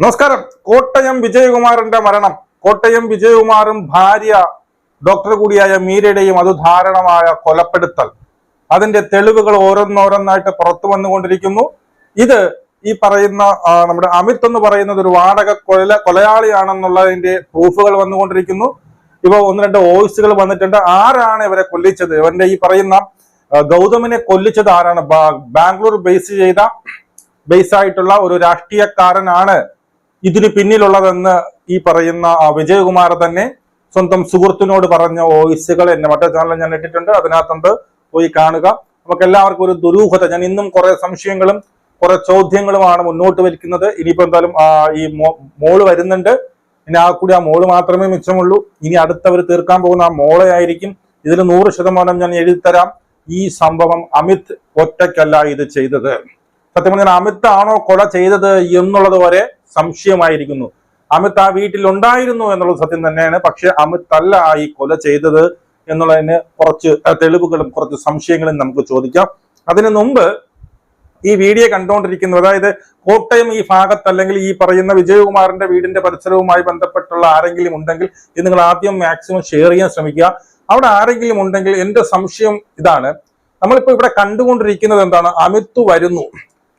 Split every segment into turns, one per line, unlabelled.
നമസ്കാരം. കോട്ടയം വിജയകുമാറിന്റെ മരണം. കോട്ടയം വിജയകുമാറും ഭാര്യ ഡോക്ടർ കൂടിയായ മീരയുടെയും ധാരണമായ കൊലപ്പെടുത്തൽ. അതിന്റെ തെളിവുകൾ ഓരോന്നോരോന്നായിട്ട് പുറത്തു വന്നുകൊണ്ടിരിക്കുന്നു. ഇത് ഈ പറയുന്ന നമ്മുടെ അമിത് എന്ന് പറയുന്നത് ഒരു വാടക കൊല കൊലയാളിയാണെന്നുള്ളതിന്റെ പ്രൂഫുകൾ വന്നുകൊണ്ടിരിക്കുന്നു. ഇവ ഒന്ന് രണ്ട് വോയിസുകൾ വന്നിട്ടുണ്ട്. ആരാണ് ഇവരെ കൊല്ലിച്ചത്? ഇവന്റെ ഈ പറയുന്ന ഗൗതമിനെ കൊല്ലിച്ചത് ആരാണ്? ബാംഗ്ലൂർ ബേസ് ചെയ്ത ബേസ് ആയിട്ടുള്ള ഒരു രാഷ്ട്രീയക്കാരനാണ് ഇതിന് പിന്നിലുള്ളതെന്ന് ഈ പറയുന്ന വിജയകുമാർ തന്നെ സ്വന്തം സുഹൃത്തിനോട് പറഞ്ഞ വോയിസുകൾ എന്നെ മറ്റേ ചാനലിൽ ഞാൻ ഇട്ടിട്ടുണ്ട്. അതിനകത്തുണ്ട്. പോയി കാണുക. നമുക്ക് എല്ലാവർക്കും ഒരു ദുരൂഹത. ഞാൻ ഇന്നും കുറെ സംശയങ്ങളും കുറെ ചോദ്യങ്ങളുമാണ് മുന്നോട്ട് വലിക്കുന്നത് ഇനിയിപ്പോ എന്തായാലും ഈ മോൾ വരുന്നുണ്ട്. ഇനി ആ കൂടി ആ മോൾ മാത്രമേ മിച്ചമുള്ളൂ. ഇനി അടുത്തവർ തീർക്കാൻ പോകുന്ന ആ മോളെ ആയിരിക്കും. ഇതിൽ നൂറ് ശതമാനം ഞാൻ എഴുതിത്തരാം. ഈ സംഭവം അമിത് ഒറ്റയ്ക്കല്ല ഇത് ചെയ്തത്. സത്യം പറഞ്ഞാൽ അമിത് ആണോ കൊല ചെയ്തത് എന്നുള്ളത് വരെ സംശയമായിരിക്കുന്നു. അമിത് ആ വീട്ടിൽ ഉണ്ടായിരുന്നു എന്നുള്ളത് സത്യം തന്നെയാണ്. പക്ഷെ അമിത് അല്ല ഈ കൊല ചെയ്തത് എന്നുള്ളതിന് കുറച്ച് തെളിവുകളും കുറച്ച് സംശയങ്ങളും നമുക്ക് ചോദിക്കാം. അതിനു മുമ്പ് ഈ വീഡിയോ കണ്ടുകൊണ്ടിരിക്കുന്നത് അതായത് കോട്ടയം ഈ ഭാഗത്ത് അല്ലെങ്കിൽ ഈ പറയുന്ന വിജയകുമാറിന്റെ വീടിന്റെ പരിസരവുമായി ബന്ധപ്പെട്ടുള്ള ആരെങ്കിലും ഉണ്ടെങ്കിൽ ഇത് നിങ്ങൾ ആദ്യം മാക്സിമം ഷെയർ ചെയ്യാൻ ശ്രമിക്കുക. അവിടെ ആരെങ്കിലും ഉണ്ടെങ്കിൽ എന്റെ സംശയം ഇതാണ്. നമ്മളിപ്പോ ഇവിടെ കണ്ടുകൊണ്ടിരിക്കുന്നത് എന്താണ്? അമിത്ത് വരുന്നു.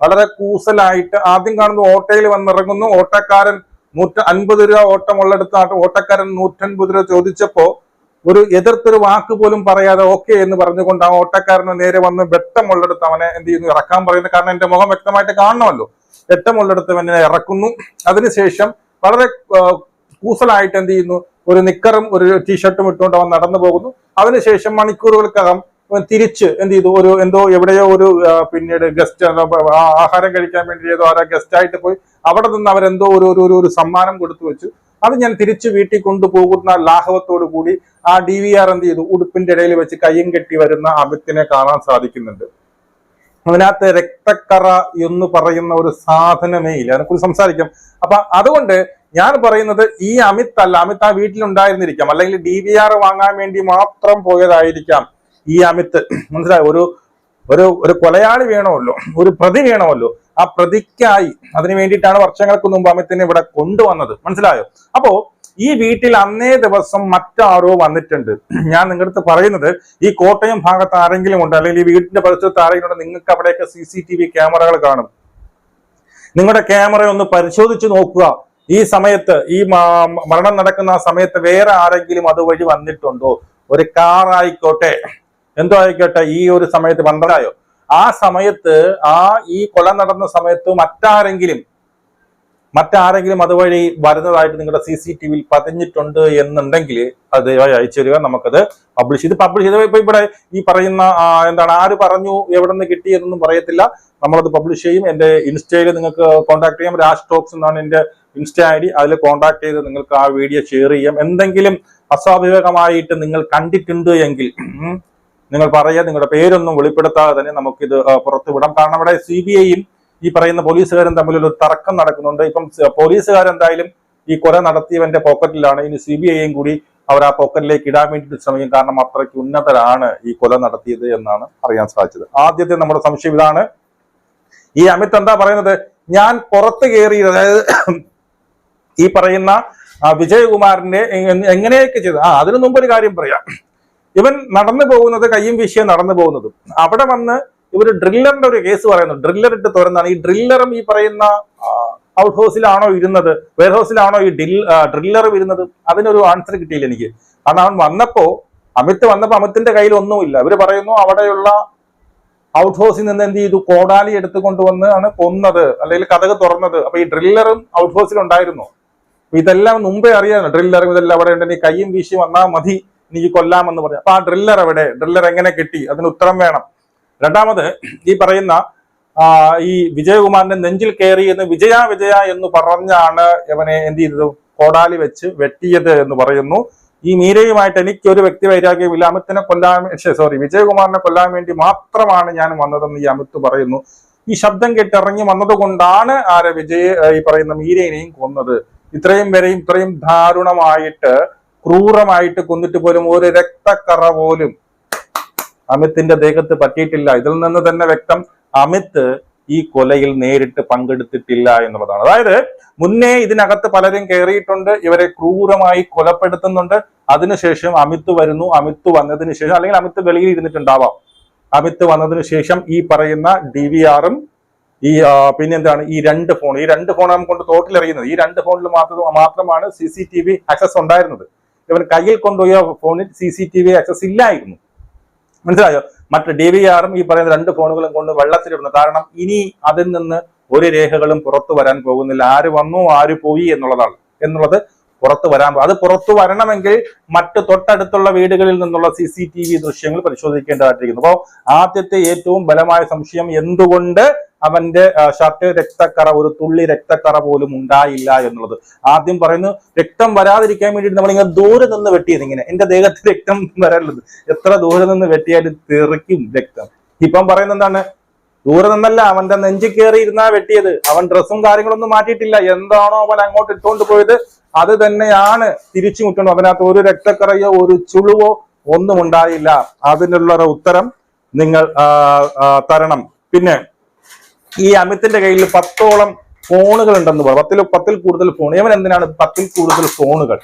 വളരെ കൂസലായിട്ട് ആദ്യം കാണുന്ന ഓട്ടയിൽ വന്നിറങ്ങുന്നു. ഓട്ടക്കാരൻ നൂറ്റ അൻപത് രൂപ ഓട്ടമുള്ളിടത്ത് ഓട്ടക്കാരൻ നൂറ്റൻപത് രൂപ ചോദിച്ചപ്പോ ഒരു എതിർത്തൊരു വാക്ക് പോലും പറയാതെ ഓക്കെ എന്ന് പറഞ്ഞുകൊണ്ട് ആ ഓട്ടക്കാരന് നേരെ വന്ന് വെട്ടമുള്ളിടത്ത് അവനെ എന്ത് ചെയ്യുന്നു? ഇറക്കാൻ പറയുന്നു. കാരണം എന്റെ മുഖം വ്യക്തമായിട്ട് കാണണമല്ലോ. വെട്ടമുള്ളിടത്ത് അവനെ ഇറക്കുന്നു. അതിനുശേഷം വളരെ കൂസലായിട്ട് എന്ത് ചെയ്യുന്നു? ഒരു നിക്കറും ഒരു ടീഷർട്ടും ഇട്ടുകൊണ്ട് അവൻ നടന്നു പോകുന്നു. അതിനുശേഷം മണിക്കൂറുകൾക്കകം തിരിച്ച് എന്ത് ചെയ്തു? ഒരു എന്തോ എവിടെയോ ഒരു പിന്നീട് ഗസ്റ്റ് ആഹാരം കഴിക്കാൻ വേണ്ടി ഏതോ ആരാ ഗസ്റ്റ് ആയിട്ട് പോയി. അവിടെ നിന്ന് അവരെന്തോ ഒരു- ഒരു ഒരു സമ്മാനം കൊടുത്തു വെച്ചു. അത് ഞാൻ തിരിച്ച് വീട്ടിൽ കൊണ്ടുപോകുന്ന ലാഘവത്തോടു കൂടി ആ ഡി വി ആർ എന്ത് ചെയ്തു? ഉടുപ്പിന്റെ ഇടയിൽ വെച്ച് കയ്യും കെട്ടി വരുന്ന അമിത്തിനെ കാണാൻ സാധിക്കുന്നുണ്ട്. അതിനകത്ത് രക്തക്കറ എന്ന് പറയുന്ന ഒരു സാധനമേ ഇല്ല. അതിനെക്കുറിച്ച് സംസാരിക്കാം. അപ്പൊ അതുകൊണ്ട് ഞാൻ പറയുന്നത് ഈ അമിത് അല്ല അമിത് ആ വീട്ടിലുണ്ടായിരുന്നിരിക്കാം. അല്ലെങ്കിൽ ഡി വി ആർ വാങ്ങാൻ വേണ്ടി മാത്രം പോയതായിരിക്കാം. ഈ അമിത്ത് മനസ്സിലായോ? ഒരു ഒരു ഒരു കൊലയാളി വേണമല്ലോ. ഒരു പ്രതി വേണമല്ലോ. ആ പ്രതിക്കായി അതിനു വേണ്ടിയിട്ടാണ് വർഷങ്ങൾക്ക് മുമ്പ് അമിത്തിനെ ഇവിടെ കൊണ്ടുവന്നത്. മനസ്സിലായോ? അപ്പോ ഈ വീട്ടിൽ അന്നേ ദിവസം മറ്റാരോ വന്നിട്ടുണ്ട്. ഞാൻ നിങ്ങളുടെ അടുത്ത് പറയുന്നത് ഈ കോട്ടയം ഭാഗത്ത് ആരെങ്കിലും ഉണ്ട് അല്ലെങ്കിൽ ഈ വീടിന്റെ പരിസരത്ത് ആരെങ്കിലും ഉണ്ട് നിങ്ങൾക്ക് അവിടെയൊക്കെ സി സി ടി വി ക്യാമറകൾ കാണും. നിങ്ങളുടെ ക്യാമറ ഒന്ന് പരിശോധിച്ചു നോക്കുക. ഈ സമയത്ത് ഈ മരണം നടക്കുന്ന ആ സമയത്ത് വേറെ ആരെങ്കിലും അതുവഴി വന്നിട്ടുണ്ടോ? ഒരു കാർ ആയിക്കോട്ടെ. എന്തോ ആയിക്കോട്ടെ ഈ ഒരു സമയത്ത് പന്ത്രണ്ടായോ ആ സമയത്ത് ആ ഈ കൊല നടന്ന സമയത്ത് മറ്റാരെങ്കിലും മറ്റാരെങ്കിലും അതുവഴി വരുന്നതായിട്ട് നിങ്ങളുടെ സി സി ടി വിയിൽ പതിഞ്ഞിട്ടുണ്ട് എന്നുണ്ടെങ്കിൽ അത് ദയവായി അയച്ചു തരിക. നമുക്കത് പബ്ലിഷ് ചെയ്ത് പബ്ലിഷ് ചെയ്ത്. ഇപ്പൊ ഇവിടെ ഈ പറയുന്ന എന്താണ് ആര് പറഞ്ഞു എവിടെ നിന്ന് കിട്ടി എന്നൊന്നും പറയത്തില്ല. നമ്മളത് പബ്ലിഷ് ചെയ്യും. എന്റെ ഇൻസ്റ്റയിൽ നിങ്ങൾക്ക് കോൺടാക്ട് ചെയ്യാം. രാജ് ടോക്സ് എന്നാണ് എന്റെ ഇൻസ്റ്റ ഐ ഡി. അതിൽ കോൺടാക്ട് ചെയ്ത് നിങ്ങൾക്ക് ആ വീഡിയോ ഷെയർ ചെയ്യാം. എന്തെങ്കിലും അസ്വാഭാവികമായിട്ട് നിങ്ങൾ കണ്ടിട്ടുണ്ട് എങ്കിൽ നിങ്ങൾ പറയുക നിങ്ങളുടെ പേരൊന്നും വെളിപ്പെടുത്താതെ തന്നെ നമുക്കിത് പുറത്തുവിടാം പുറത്ത് വിടാം. കാരണം ഇവിടെ സി ബി ഐയും ഈ പറയുന്ന പോലീസുകാരും തമ്മിലൊരു തർക്കം നടക്കുന്നുണ്ട്. ഇപ്പം പോലീസുകാരെന്തായാലും ഈ കൊല നടത്തിയവന്റെ പോക്കറ്റിലാണ്. ഇനി സി ബി ഐയും കൂടി അവർ ആ പോക്കറ്റിലേക്ക് ഇടാൻ വേണ്ടിയിട്ട് ശ്രമിക്കും. കാരണം അത്രയ്ക്ക് ഉന്നതരാണ് ഈ കൊല നടത്തിയത് എന്നാണ് അറിയാൻ സാധിച്ചത്. ആദ്യത്തെ നമ്മുടെ സംശയം ഇതാണ്. ഈ അമിത് എന്താ പറയുന്നത്? ഞാൻ പുറത്ത് കയറി അതായത് ഈ പറയുന്ന വിജയകുമാറിന്റെ എങ്ങ- എങ്ങനെയൊക്കെ ചെയ്ത്? ആ അതിനു മുമ്പ് ഒരു കാര്യം പറയാം. ഇവൻ നടന്നു പോകുന്നത് കയ്യും വീശിയ നടന്നു പോകുന്നതും. അവിടെ വന്ന് ഇവർ ഡ്രില്ലറിന്റെ ഒരു കേസ് പറയുന്നു. ഡ്രില്ലർ ഇട്ട് തുറന്നാണ് ഈ ഡ്രില്ലറും ഈ പറയുന്ന ഔട്ട് ഹൗസിലാണോ ഇരുന്നത്? വെയർ ഹൗസിലാണോ ഈ ഡിൽ ഡ്രില്ലർ ഇരുന്നത്? അതിനൊരു ആൻസർ കിട്ടിയില്ല എനിക്ക്. കാരണം അവൻ വന്നപ്പോ അമിത് വന്നപ്പോ അമിത്തിന്റെ കയ്യിൽ ഒന്നുമില്ല. ഇവർ പറയുന്നു അവിടെയുള്ള ഔട്ട് ഹൗസിൽ നിന്ന് എന്ത് ചെയ്തു? കോടാലി എടുത്തുകൊണ്ട് വന്ന് ആണ് കൊന്നത്. അല്ലെങ്കിൽ കഥക് തുറന്നത്. അപ്പൊ ഈ ഡ്രില്ലറും ഔട്ട് ഹൗസിൽ ഉണ്ടായിരുന്നു. ഇതെല്ലാം മുമ്പേ അറിയാമല്ലോ ഡ്രില്ലറും ഇതെല്ലാം അവിടെ ഉണ്ട്. നീ കയ്യും വീശി വന്നാൽ മതി. നീ കൊല്ലാമെന്ന് പറഞ്ഞു. അപ്പൊ ആ ഡ്രില്ലർ എവിടെ? ഡ്രില്ലർ എങ്ങനെ കിട്ടി? അതിന് ഉത്തരം വേണം. രണ്ടാമത് ഈ പറയുന്ന ഈ വിജയകുമാറിന്റെ നെഞ്ചിൽ കയറി എന്ന് വിജയ വിജയ എന്ന് പറഞ്ഞാണ് ഇവനെ എന്ത് ചെയ്തത്? കോടാലി വെച്ച് വെട്ടിയത് എന്ന് പറയുന്നു. ഈ മീരയുമായിട്ട് എനിക്ക് ഒരു വ്യക്തി വൈരാഗ്യമില്ല അമിത്തിനെ കൊല്ലാൻ സോറി വിജയകുമാറിനെ കൊല്ലാൻ വേണ്ടി മാത്രമാണ് ഞാൻ വന്നതെന്ന് ഈ അമിത്ത് പറയുന്നു. ഈ ശബ്ദം കേട്ട് ഇറങ്ങി വന്നത് കൊണ്ടാണ് ആരെ വിജയ ഈ പറയുന്ന മീരയിനെയും കൊന്നത്. ഇത്രയും വരെയും ഇത്രയും ദാരുണമായിട്ട് ക്രൂരമായിട്ട് കൊന്നിട്ട് പോലും ഒരു രക്തക്കറ പോലും അമിത്തിന്റെ ദേഹത്ത് പറ്റിയിട്ടില്ല. ഇതിൽ നിന്ന് തന്നെ വ്യക്തം അമിത് ഈ കൊലയിൽ നേരിട്ട് പങ്കെടുത്തിട്ടില്ല എന്നുള്ളതാണ്. അതായത് മുന്നേ ഇതിനകത്ത് പലരും കയറിയിട്ടുണ്ട് ഇവരെ ക്രൂരമായി കൊലപ്പെടുത്തുന്നുണ്ട്. അതിനുശേഷം അമിത് വരുന്നു. അമിത് വന്നതിന് ശേഷം അല്ലെങ്കിൽ അമിത് വെളിയിൽ ഇരുന്നിട്ടുണ്ടാവാം. അമിത് വന്നതിന് ശേഷം ഈ പറയുന്ന ഡി വി ആറും ഈ പിന്നെ പിന്നെന്താണ് ഈ രണ്ട് ഫോൺ ഈ രണ്ട് നമുക്ക് കൊണ്ട് തോട്ടിൽ എറിയുന്നത് ഈ രണ്ട് ഫോണിൽ മാത്രം മാത്രമാണ് C C T V access ഉണ്ടായിരുന്നത്. ഇവൻ കയ്യിൽ കൊണ്ടുപോയ ഫോണിൽ C C T V access ഇല്ലായിരുന്നു. മനസ്സിലായോ? മറ്റ് ഡി വി ആറും ഈ പറയുന്ന രണ്ട് ഫോണുകളും കൊണ്ട് വെള്ളത്തിലിടുന്നു. കാരണം ഇനി അതിൽ നിന്ന് ഒരു രേഖകളും പുറത്തു വരാൻ പോകുന്നില്ല. ആര് വന്നു ആര് പോയി എന്നുള്ളതാണ്. എന്നുള്ളത് പുറത്തു വരാൻ അത് പുറത്തു വരണമെങ്കിൽ മറ്റ് തൊട്ടടുത്തുള്ള വീടുകളിൽ നിന്നുള്ള സി സി ടി വി ദൃശ്യങ്ങൾ പരിശോധിക്കേണ്ടതായിട്ടിരിക്കുന്നു. അപ്പോൾ ആദ്യത്തെ ഏറ്റവും ബലമായ സംശയം എന്തുകൊണ്ട് അവന്റെ ഷർട്ട് രക്തക്കറ ഒരു തുള്ളി രക്തക്കറ പോലും ഉണ്ടായില്ല എന്നുള്ളത്. ആദ്യം പറയുന്നു രക്തം വരാതിരിക്കാൻ വേണ്ടിയിട്ട് നമ്മളിങ്ങനെ ദൂരെ നിന്ന് വെട്ടിയത് ഇങ്ങനെ. എന്റെ ദേഹത്ത് രക്തം വരാനുള്ളത്. എത്ര ദൂരെ നിന്ന് വെട്ടിയാലും തെറിക്കും രക്തം. ഇപ്പം പറയുന്നത് എന്താണ്? ദൂരെ നിന്നല്ല അവന്റെ നെഞ്ചു കയറി ഇരുന്നാ വെട്ടിയത്. അവൻ ഡ്രസ്സും കാര്യങ്ങളൊന്നും മാറ്റിയിട്ടില്ല. എന്താണോ അവൻ അങ്ങോട്ട് ഇട്ടുകൊണ്ട് പോയത്? അത് തന്നെയാണ് തിരിച്ചു മുട്ടുന്നത് അതിനകത്ത് ഒരു രക്തക്കറയോ ഒരു ചുളുവോ ഒന്നും ഉണ്ടായില്ല. അതിനുള്ള ഉത്തരം നിങ്ങൾ തരണം. പിന്നെ ഈ അമിത്തിന്റെ കയ്യിൽ പത്തോളം ഫോണുകൾ ഉണ്ടെന്ന് പറയും പത്തിൽ പത്തിൽ കൂടുതൽ ഫോൺ. ഇവൻ എന്തിനാണ് പത്തിൽ കൂടുതൽ ഫോണുകൾ?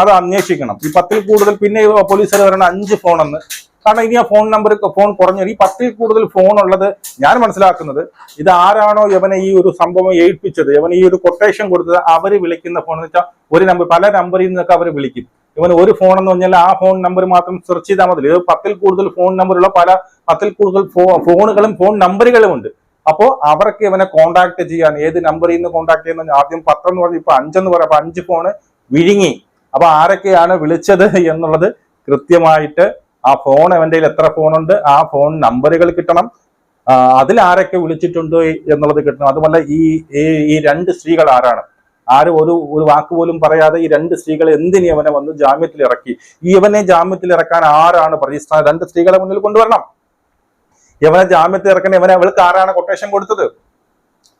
അത് അന്വേഷിക്കണം. ഈ പത്തിൽ കൂടുതൽ പിന്നെ പോലീസുകാർ പറയണ അഞ്ച് ഫോണെന്ന്. കാരണം ഇനി ആ ഫോൺ നമ്പർ ഫോൺ കുറഞ്ഞു. ഈ പത്തിൽ കൂടുതൽ ഫോൺ ഉള്ളത് ഞാൻ മനസ്സിലാക്കുന്നത് ഇത് ആരാണോ ഇവനെ ഈ ഒരു സംഭവം ഏൽപ്പിച്ചത്. ഇവൻ ഈ ഒരു കൊട്ടേഷൻ കൊടുത്തത് അവർ വിളിക്കുന്ന ഫോൺ എന്ന് വെച്ചാൽ ഒരു നമ്പർ പല നമ്പറിൽ നിന്നൊക്കെ അവർ വിളിക്കും. ഇവൻ ഒരു ഫോൺ എന്ന് പറഞ്ഞാൽ ആ ഫോൺ നമ്പർ മാത്രം സെർച്ച് ചെയ്താൽ മതി. ഇത് പത്തിൽ കൂടുതൽ ഫോൺ നമ്പറുള്ള പല പത്തിൽ കൂടുതൽ ഫോണുകളും ഫോൺ നമ്പറുകളും ഉണ്ട്. അപ്പോ അവർക്ക് ഇവനെ കോണ്ടാക്ട് ചെയ്യാൻ ഏത് നമ്പറിൽ നിന്ന് കോണ്ടാക്ട് ചെയ്യുന്ന ആദ്യം പത്തെന്ന് പറഞ്ഞു ഇപ്പൊ അഞ്ചെന്ന് പറയാം. അപ്പൊ അഞ്ച് ഫോണ് വിഴുങ്ങി. അപ്പൊ ആരൊക്കെയാണ് വിളിച്ചത് എന്നുള്ളത് കൃത്യമായിട്ട് ആ ഫോൺ അവന്റെ എത്ര ഫോണുണ്ട് ആ ഫോൺ നമ്പറുകൾ കിട്ടണം. അതിൽ ആരൊക്കെ വിളിച്ചിട്ടുണ്ട് എന്നുള്ളത് കിട്ടണം. അതുപോലെ ഈ ഈ- രണ്ട് സ്ത്രീകൾ ആരാണ്? ആരും ഒരു ഒരു വാക്ക് പോലും പറയാതെ ഈ രണ്ട് സ്ത്രീകൾ എന്തിനു ഇവനെ വന്ന് ജാമ്യത്തിൽ ഇറക്കി? ഈ ഇവനെ ജാമ്യത്തിൽ ഇറക്കാൻ ആരാണ് പ്രതിസ്ഥാനം രണ്ട് സ്ത്രീകളെ മുന്നിൽ കൊണ്ടുവരണം. ഇവനെ ജാമ്യത്തിൽ ഇറക്കണ ഇവനെ അവൾക്ക് ആരാണ് കൊട്ടേഷൻ കൊടുത്തത്?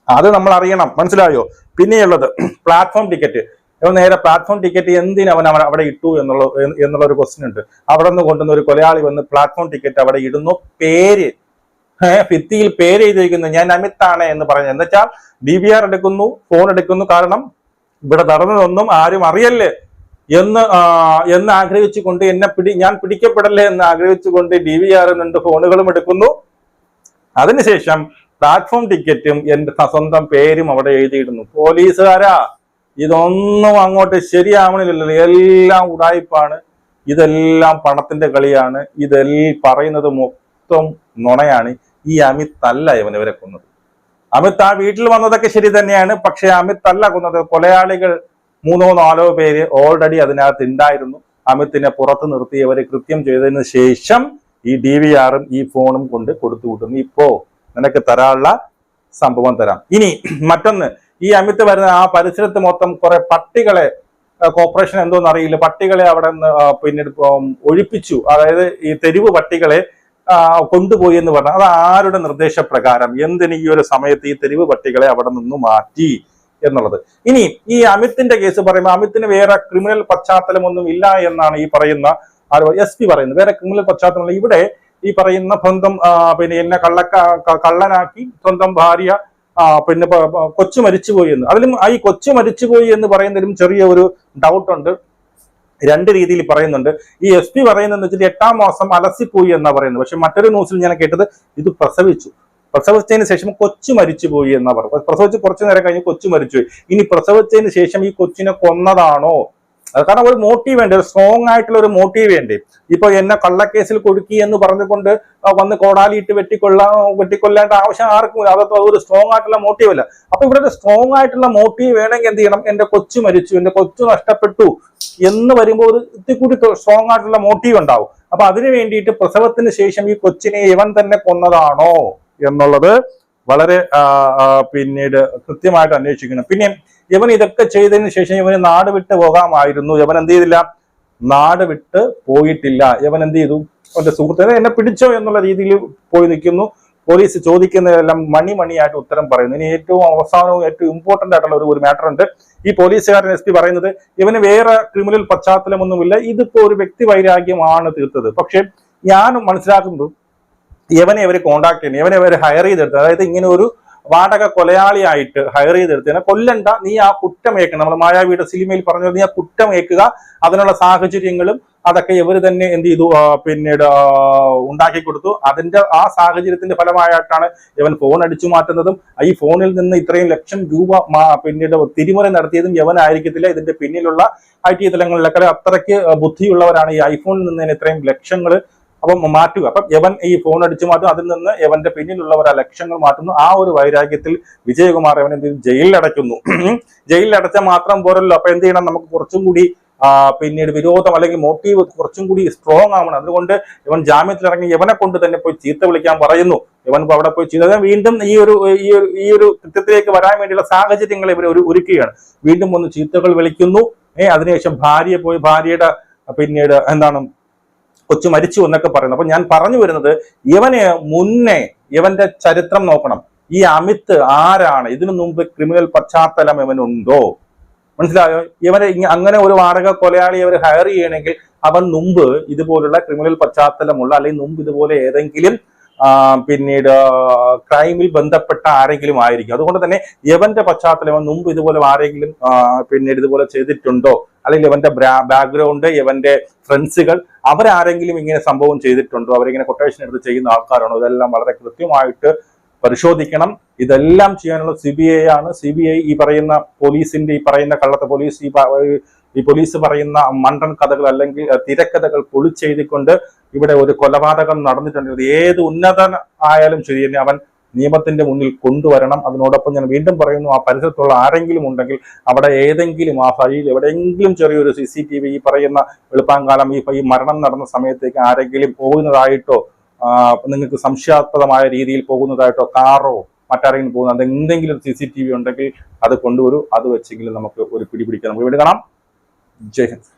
അത് നമ്മൾ അറിയണം മനസ്സിലായോ? പിന്നെയുള്ളത് പ്ലാറ്റ്ഫോം ടിക്കറ്റ് ഇവൻ നേരെ പ്ലാറ്റ്ഫോം ടിക്കറ്റ് എന്തിന് അവൻ അവൻ അവിടെ ഇട്ടു എന്നുള്ള എന്നുള്ള ഒരു ക്വസ്റ്റ്യൻ ഉണ്ട്. അവിടെ നിന്ന് കൊണ്ടുവന്ന ഒരു കൊലയാളി വന്ന് പ്ലാറ്റ്ഫോം ടിക്കറ്റ് അവിടെ ഇടുന്നു പേര്. ഭിത്തിയിൽ പേര് എഴുതിയിരിക്കുന്നു ഞാൻ അമിത്താണ് എന്ന് പറഞ്ഞു. എന്നുവെച്ചാൽ ഡി ബി ആർ എടുക്കുന്നു ഫോൺ എടുക്കുന്നു കാരണം ഇവിടെ നടന്നതൊന്നും ആരും അറിയല്ലേ? എന്ന് എന്ന് ആഗ്രഹിച്ചുകൊണ്ട് എന്നെ പിടി ഞാൻ പിടിക്കപ്പെടല്ലേ എന്ന് ആഗ്രഹിച്ചുകൊണ്ട് ഡി വി ആർ രണ്ട് ഫോണുകളും എടുക്കുന്നു. അതിനുശേഷം പ്ലാറ്റ്ഫോം ടിക്കറ്റും എന്റെ സ്വന്തം പേരും അവിടെ എഴുതിയിടുന്നു. പോലീസുകാരാ ഇതൊന്നും അങ്ങോട്ട് ശരിയാവണില്ലല്ലോ. എല്ലാം ഉടായ്പാണ് ഇതെല്ലാം പണത്തിന്റെ കളിയാണ്. ഇതെല്ലാം പറയുന്നത് മൊത്തം നുണയാണ്. ഈ അമിത് അല്ല ഇവൻ ഇവരെ കൊന്നത്. അമിത് ആ വീട്ടിൽ വന്നതൊക്കെ ശരി തന്നെയാണ്. പക്ഷെ അമിത് അല്ല കൊന്നത് കൊലയാളികൾ മൂന്നോ നാലോ പേര് ഓൾറെഡി അതിനകത്ത് ഉണ്ടായിരുന്നു. അമിത്തിനെ പുറത്ത് നിർത്തി അവരെ കൃത്യം ചെയ്തതിന് ശേഷം ഈ ഡി വി ആറും ഈ ഫോണും കൊണ്ട് കൊടുത്തു കൂട്ടുന്നു. ഇപ്പോ നിനക്ക് തരാനുള്ള സംഭവം തരാം. ഇനി മറ്റൊന്ന് ഈ അമിത് വരുന്ന ആ പരിസരത്ത് മൊത്തം കുറെ പട്ടികളെ കോർപ്പറേഷൻ എന്തോന്ന് അറിയില്ല. പട്ടികളെ അവിടെ നിന്ന് പിന്നീട് ഒഴിപ്പിച്ചു. അതായത് ഈ തെരുവ് പട്ടികളെ കൊണ്ടുപോയി എന്ന് പറഞ്ഞാൽ അത് ആരുടെ നിർദ്ദേശപ്രകാരം? എന്തിന് ഈ ഒരു സമയത്ത് ഈ തെരുവ് പട്ടികളെ അവിടെ നിന്ന് മാറ്റി എന്നുള്ളത്? ഇനി ഈ അമിത്തിന്റെ കേസ് പറയുമ്പോൾ അമിത്തിന് വേറെ ക്രിമിനൽ പശ്ചാത്തലമൊന്നും ഇല്ല എന്നാണ് ഈ പറയുന്ന എസ് പി പറയുന്നു. വേറെ ക്രിമിനൽ പശ്ചാത്തലം ഇവിടെ ഈ പറയുന്ന സ്വന്തം പിന്നെ എന്നെ കള്ളക്ക കള്ളനാക്കി സ്വന്തം ഭാര്യ പിന്നെ കൊച്ചു മരിച്ചുപോയി എന്ന്. അതിലും ഈ കൊച്ചു മരിച്ചുപോയി എന്ന് പറയുന്നതിലും ചെറിയ ഒരു ഡൗട്ട് ഉണ്ട്. രണ്ട് രീതിയിൽ പറയുന്നുണ്ട്. ഈ എസ് പി പറയുന്നത് വെച്ചിട്ട് എട്ടാം മാസം അലസിപ്പോയി എന്നാ പറയുന്നത്. പക്ഷെ മറ്റൊരു ന്യൂസിൽ ഞാൻ കേട്ടത് ഇത് പ്രസവിച്ചു. പ്രസവിച്ചതിന് ശേഷം കൊച്ചു മരിച്ചുപോയി എന്നാ പറയുന്നത്. പ്രസവിച്ച് കുറച്ചു നേരം കഴിഞ്ഞ് കൊച്ചു മരിച്ചുപോയി. ഇനി പ്രസവിച്ചതിന് ശേഷം ഈ കൊച്ചിനെ കൊന്നതാണോ? കാരണം ഒരു മോട്ടീവ് ഉണ്ട് ഒരു സ്ട്രോങ് ആയിട്ടുള്ള ഒരു മോട്ടീവ് ഉണ്ട് ഇപ്പൊ എന്നെ കള്ളക്കേസിൽ കൊടുക്കി എന്ന് പറഞ്ഞുകൊണ്ട് വന്ന് കോടാലിയിട്ട് വെട്ടിക്കൊള്ളാ വെട്ടിക്കൊല്ലേണ്ട ആവശ്യം ആർക്കും. അതൊക്കെ ഒരു സ്ട്രോങ് ആയിട്ടുള്ള മോട്ടീവ് അല്ല. അപ്പൊ ഇവിടെ ഒരു സ്ട്രോങ് ആയിട്ടുള്ള മോട്ടീവ് വേണമെങ്കിൽ എന്ത് ചെയ്യണം? എന്റെ കൊച്ചു മരിച്ചു എന്റെ കൊച്ചു നഷ്ടപ്പെട്ടു എന്ന് വരുമ്പോൾ ഒരു ഇത്തിരി കൂടി സ്ട്രോങ് ആയിട്ടുള്ള മോട്ടീവ് ഉണ്ടാവും. അപ്പൊ അതിനു വേണ്ടിയിട്ട് പ്രസവത്തിന് ശേഷം ഈ കൊച്ചിനെ ഇവൻ തന്നെ കൊന്നതാണോ എന്നുള്ളത് വളരെ പിന്നീട് കൃത്യമായിട്ട് അന്വേഷിക്കണം. പിന്നെ യവൻ ഇതൊക്കെ ചെയ്തതിന് ശേഷം ഇവന് നാട് വിട്ട് പോകാമായിരുന്നു. യവൻ എന്ത് ചെയ്തില്ല? നാട് വിട്ട് പോയിട്ടില്ല. യവൻ എന്ത് ചെയ്തു? അവന്റെ സുഹൃത്തിനെ എന്നെ പിടിച്ചോ എന്നുള്ള രീതിയിൽ പോയി നിൽക്കുന്നു. പോലീസ് ചോദിക്കുന്നതെല്ലാം മണി മണിയായിട്ട് ഉത്തരം പറയുന്നു. ഇനി ഏറ്റവും അവസാനവും ഏറ്റവും ഇമ്പോർട്ടന്റ് ആയിട്ടുള്ള ഒരു ഒരു മാറ്റർ ഉണ്ട്. ഈ പോലീസുകാരൻ എസ് പി പറയുന്നത് ഇവന് വേറെ ക്രിമിനൽ പശ്ചാത്തലമൊന്നുമില്ല. ഇതിപ്പോ ഒരു വ്യക്തി വൈരാഗ്യമാണ് തീർത്തത്. പക്ഷെ ഞാൻ മനസ്സിലാക്കുന്നത് ഇവനെ ഇവർ കോണ്ടാക്ട് ചെയ്യുന്നു. ഇവനെ ഇവർ ഹയർ ചെയ്തെടുത്തു അതായത് ഇങ്ങനെ ഒരു വാടക കൊലയാളിയായിട്ട് ഹയർ ചെയ്തെടുത്തതിനെ കൊല്ലണ്ട. നീ ആ കുറ്റം ഏക്കണം നമ്മൾ മായാവിയുടെ സിനിമയിൽ പറഞ്ഞു നീ ആ കുറ്റം ഏക്കുക അതിനുള്ള സാഹചര്യങ്ങളും അതൊക്കെ ഇവർ തന്നെ എന്ത് ചെയ്തു? പിന്നീട് ഉണ്ടാക്കി കൊടുത്തു. അതിന്റെ ആ സാഹചര്യത്തിന്റെ ഫലമായിട്ടാണ് ഇവൻ ഫോൺ അടിച്ചു മാറ്റുന്നതും ഈ ഫോണിൽ നിന്ന് ഇത്രയും ലക്ഷം രൂപ പിന്നീട് തിരിമറി നടത്തിയതും യവനായിരിക്കത്തില്ല ഇതിന്റെ പിന്നിലുള്ള ഐ ടി തലങ്ങളിലൊക്കെ അത്രയ്ക്ക് ബുദ്ധിയുള്ളവരാണ് ഈ ഐഫോണിൽ നിന്ന് ഇത്രയും ലക്ഷങ്ങൾ അപ്പം മാറ്റുക. അപ്പം യവൻ ഈ ഫോൺ അടിച്ചു മാറ്റും. അതിൽ നിന്ന് യവന്റെ പിന്നിലുള്ളവർ ആ ലക്ഷങ്ങൾ മാറ്റുന്നു. ആ ഒരു വൈരാഗ്യത്തിൽ വിജയകുമാർ യവൻ എന്ത് ജയിലിലടയ്ക്കുന്നു അടച്ചാൽ മാത്രം പോരല്ലോ. അപ്പൊ എന്ത് ചെയ്യണം? നമുക്ക് കുറച്ചും കൂടി പിന്നീട് വിരോധം അല്ലെങ്കിൽ മോട്ടീവ് കുറച്ചും കൂടി സ്ട്രോങ് ആവണം. അതുകൊണ്ട് ഇവൻ ജാമ്യത്തിൽ ഇറങ്ങി ഇവനെ കൊണ്ട് തന്നെ പോയി ചീത്ത വിളിക്കാൻ പറയുന്നു. ഇവൻ അവിടെ പോയി ചീത്ത വീണ്ടും ഈ ഒരു ഈ ഒരു ഈ ഒരു കൃത്യത്തിലേക്ക് വരാൻ വേണ്ടിയുള്ള സാഹചര്യങ്ങൾ ഇവർ ഒരു ഒരുക്കുകയാണ്. വീണ്ടും ഒന്ന് ചീത്തകൾ വിളിക്കുന്നു. ഏഹ് അതിനുശേഷം ഭാര്യയെ പോയി ഭാര്യയുടെ പിന്നീട് എന്താണ് കൊച്ചു മരിച്ചു എന്നൊക്കെ പറയുന്നു. അപ്പൊ ഞാൻ പറഞ്ഞു വരുന്നത് ഇവനെ മുന്നേ ഇവന്റെ ചരിത്രം നോക്കണം. ഈ അമിത് ആരാണ്? ഇതിനു മുമ്പ് ക്രിമിനൽ പശ്ചാത്തലം ഇവനുണ്ടോ മനസ്സിലായോ? ഇവനെ അങ്ങനെ ഒരു വാടക കൊലയാളി അവർ ഹയർ ചെയ്യണമെങ്കിൽ അവൻ മുമ്പ് ഇതുപോലുള്ള ക്രിമിനൽ പശ്ചാത്തലമുള്ള അല്ലെങ്കിൽ മുമ്പ് ഇതുപോലെ ഏതെങ്കിലും പിന്നീട് ക്രൈമിൽ ബന്ധപ്പെട്ട ആരെങ്കിലും ആയിരിക്കും. അതുകൊണ്ട് തന്നെ യവന്റെ പശ്ചാത്തലം മുമ്പ് ഇതുപോലെ ആരെങ്കിലും പിന്നീട് ഇതുപോലെ ചെയ്തിട്ടുണ്ടോ? അല്ലെങ്കിൽ ഇവന്റെ ബാക്ക്ഗ്രൗണ്ട് ഇവന്റെ ഫ്രണ്ട്സുകൾ അവരാരെങ്കിലും ഇങ്ങനെ സംഭവം ചെയ്തിട്ടുണ്ടോ? അവരിങ്ങനെ കൊട്ടേഷൻ എടുത്ത് ചെയ്യുന്ന ആൾക്കാരാണോ? ഇതെല്ലാം വളരെ കൃത്യമായിട്ട് പരിശോധിക്കണം. ഇതെല്ലാം ചെയ്യാനുള്ള സി ബി ഐ ആണ്. സി ബി ഐ ഈ പറയുന്ന പോലീസിന്റെ ഈ പറയുന്ന കള്ളത്തെ പോലീസ് ഈ ഈ പോലീസ് പറയുന്ന മണ്ടൻ കഥകൾ അല്ലെങ്കിൽ തിരക്കഥകൾ പൊളിച്ചെഴുതിക്കൊണ്ട് ഇവിടെ ഒരു കൊലപാതകം നടന്നിട്ടുണ്ടെങ്കിൽ ഏത് ഉന്നതൻ ആയാലും ശരി തന്നെ അവൻ നിയമത്തിന്റെ മുന്നിൽ കൊണ്ടുവരണം. അതിനോടൊപ്പം ഞാൻ വീണ്ടും പറയുന്നു ആ പരിസരത്തുള്ള ആരെങ്കിലും ഉണ്ടെങ്കിൽ അവിടെ ഏതെങ്കിലും ആ ഫയൽ എവിടെയെങ്കിലും ചെറിയൊരു സി സി ടി വി ഈ പറയുന്ന വെളുപ്പാങ്കാലം ഈ ഈ മരണം നടന്ന സമയത്തേക്ക് ആരെങ്കിലും പോകുന്നതായിട്ടോ നിങ്ങൾക്ക് സംശയാസ്പദമായ രീതിയിൽ പോകുന്നതായിട്ടോ കാറോ മറ്റാരെങ്കിലും പോകുന്ന അത് എന്തെങ്കിലും സി സി ടി വി ഉണ്ടെങ്കിൽ അത് കൊണ്ടുവരൂ. അത് വെച്ചെങ്കിലും നമുക്ക് ഒരു പിടിപിടിക്കാം നമുക്ക് വേണ്ടി കാണാം. ജയ് ഹിന്ദ്.